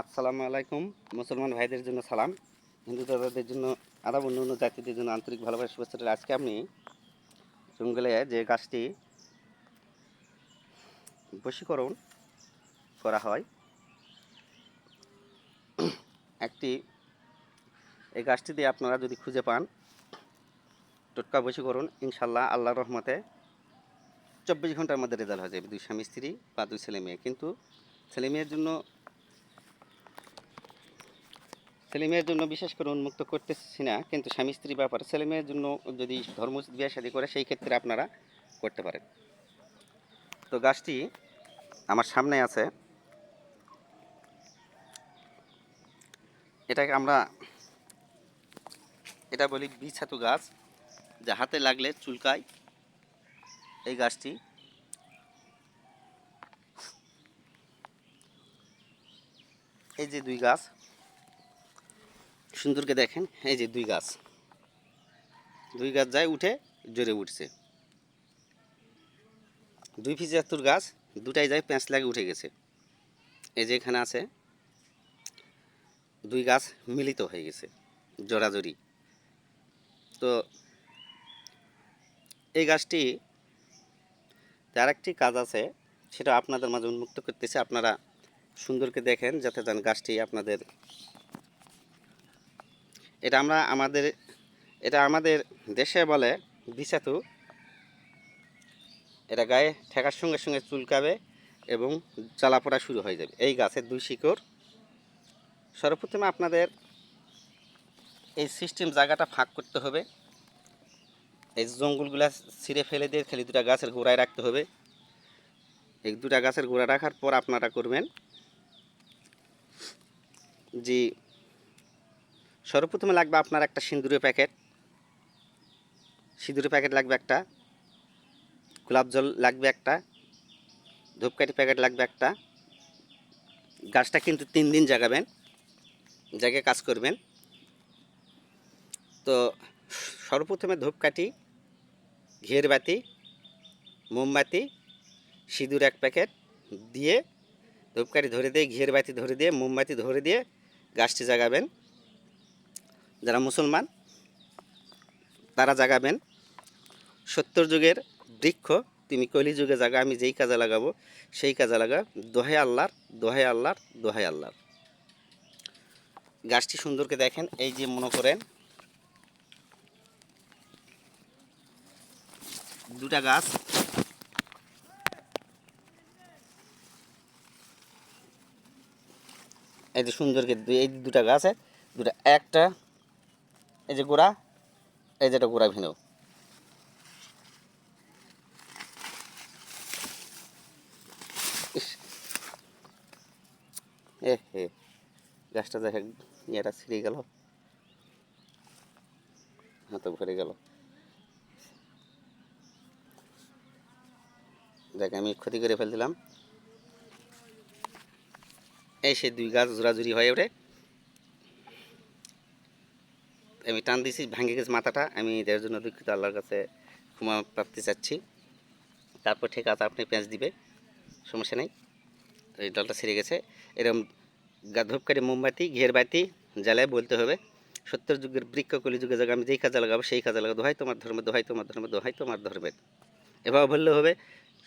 আসসালামু আলাইকুম। মুসলমান ভাইদের জন্য সালাম। হিন্দু দাদাদের জন্য আদাব অন্য অন্য জাতিদের জন্য আন্তরিক ভালোবাসা, শুভেচ্ছা। আজকে আমি জঙ্গলে যে গাছটি বশীকরণ করা হয়, একটি, এই গাছটি দিয়ে আপনারা যদি খুঁজে পান, টোটকা বশীকরণ ইনশাল্লাহ আল্লাহ রহমতে চব্বিশ ঘণ্টার মধ্যে রেজাল্ট হয়ে যাবে। দুই স্বামী স্ত্রী বা দুই ছেলে মেয়ে। কিন্তু ছেলে মেয়ের জন্য ছেলে মেয়ের জন্য বিশেষ করে উন্মুক্ত করতেছি না, কিন্তু স্বামী স্ত্রী ব্যাপারে ছেলে মেয়ের জন্য যদি ধর্ম বিয়ে শাদী করে সেই ক্ষেত্রে আপনারা করতে পারেন। তো গাছটি আমার সামনে আছে। এটাকে আমরা, এটা বলি বিছাতু গাছ, যা হাতে লাগলে চুলকায়। এই গাছটি এই যে দুই গাছ সুন্দরকে দেখেন, এই যে দুই গাছ। দুই গাছ যায় উঠে জোরে উঠছে। দুই পিচাত্তর গাছ, দুটাই যায় প্যাঁচ লাগে উঠে গেছে। এই যে এখানে আছে, দুই গাছ মিলিত হয়ে গেছে জোড়াজোড়ি তো এই গাছটি, তার একটি কাজ আছে, সেটা আপনাদের মাঝে উন্মুক্ত করতেছে। আপনারা সুন্দরকে দেখেন, যাতে গাছটি আপনাদের এটা আমরা আমাদের, এটা আমাদের দেশে বলে বিছাতু এটা গায়ে ঠেকার সঙ্গে সঙ্গে চুলকাবে এবং চালাপোড়া শুরু হয়ে যাবে। এই গাছের দুই শিকড়। সর্বপ্রথমে আপনাদের এই সিস্টেম জায়গাটা ফাঁক করতে হবে। এই জঙ্গলগুলা ছিঁড়ে ফেলে দিয়ে খালি দুটা গাছের গোড়ায় রাখতে হবে। এই দুটা গাছের গোড়া রাখার পর আপনারা করবেন যে সর্বপ্রথমে লাগবে আপনার একটা সিঁদুরের প্যাকেট। সিঁদুরের প্যাকেট লাগবে একটা। গোলাপ জল লাগবে একটা। ধূপকাঠি প্যাকেট লাগবে একটা। গাছটা কিন্তু তিন দিন জাগাবেন। জায়গায় কাজ করবেন। তো সর্বপ্রথমে ধূপকাঠি ঘের বাতি, মোমবাতি, সিঁদুর এক প্যাকেট দিয়ে ধূপকাঠি ধরে দিয়ে, ঘিয়ের বাতি ধরে দিয়ে, মোমবাতি ধরে দিয়ে গাছটি জাগাবেন। যারা মুসলমান, তারা জাগাবেন। সত্তর যুগের বৃক্ষ তুমি কলি যুগে জাগা, আমি যেই কাজে লাগাবো, সেই কাজে লাগা। দোহাই আল্লাহর দোহাই আল্লাহর দোহাই আল্লাহর। গাছটি সুন্দরকে দেখেন, এই যে মনে করেন, দুটা গাছ। এই যে সুন্দরকে এই দুটা গাছ, দুটা, একটা এই যে গোড়া, এই যেটা গোড়া ভিনো ইস। এ হে গাছটা দেখে ইয়েটা ছিঁড়ে গেল। হাতে ভরে গেল। দেখ, আমি ক্ষতি করে ফেলছিলাম। এই সে দুই গাছ জোড়াজুড়ি হয়ে ওঠে। আমি টান দিয়েছি ভাঙে গেছে মাথাটা। আমি এর জন্য দুঃখিত, আল্লাহর কাছে ক্ষমা প্রাপ্তি চাচ্ছি। তারপর ঠিক আছে, আপনি পেঁয়াজ দিবে সমস্যা নেই। এই ডালটা ছেড়ে গেছে। এরকম গা- ধূপকাঠি মোমবাতি, ঘের বাতি জ্বালায় বলতে হবে। সত্তর যুগের বৃক্ষ কলি যুগে জায়গা আমি যেই কাজে লাগাবো, সেই কাজে লাগাবো। দোহাই তোমার ধর্ম, দোহাই তোমার ধর্মে, দোহাই তোমার ধর্মের। এভাবে বললে হবে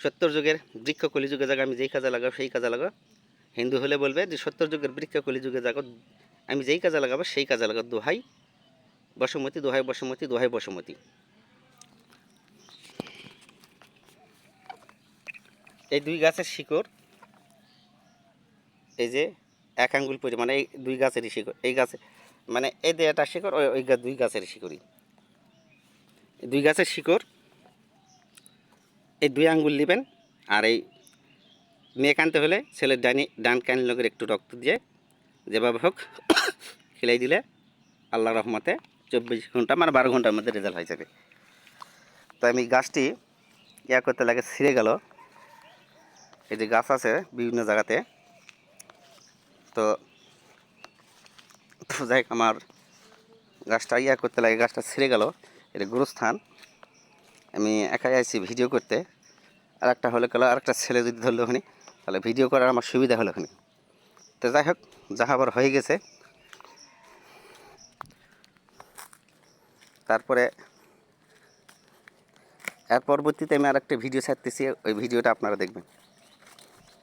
সত্তর যুগের বৃক্ষ কলি যুগে জায়গা আমি যেই কাজে লাগাবো, সেই কাজে লাগাবো। হিন্দু হলে বলবে যে সত্তর যুগের বৃক্ষ কলি যুগে জাগো আমি যেই কাজে লাগাবো, সেই কাজে লাগাবো। দোহাই বসুমতী, দোহাই বসুমতী দোহাই বসুমতী। এই দুই গাছের শিকড়, এই যে এক আঙ্গুল পরিমাণে এই দুই গাছেরই শিকড়, এই গাছে মানে এই একটা শিকড়, ওই ওই গা- দুই গাছের শিকড়ই। দুই গাছের শিকড়, এই দুই আঙ্গুল নেবেন, আর এই মেয়ে কানতে হলে ছেলের ডানি ডান কান লোকের একটু রক্ত দিয়ে যেভাবে হোক খেলাই দিলে আল্লাহ রহমতে চব্বিশ ঘণ্টা মানে বারো ঘণ্টার মধ্যে রেজাল্ট হয়ে যাবে। তো আমি গাছটি ইয়া করতে লাগে, ছিঁড়ে গেল। এই যে গাছ আছে বিভিন্ন জায়গাতে। তো যাই আমার গাছটা ইয়া করতে লাগে, গাছটা ছিঁড়ে গেল। এটা গুরুস্থান। আমি একাই আইছি ভিডিও করতে। আর একটা হলে গেলো আর একটা ছেলে যদি ধরলো ওখানে, তাহলে ভিডিও করার আমার সুবিধা হলো ওখানে। তো যাই হোক যাহা আবার হয়ে গেছে তারপরে এর পরবর্তীতে আমি আর একটা ভিডিও ছাড়তেছি ওই ভিডিওটা আপনারা দেখবেন।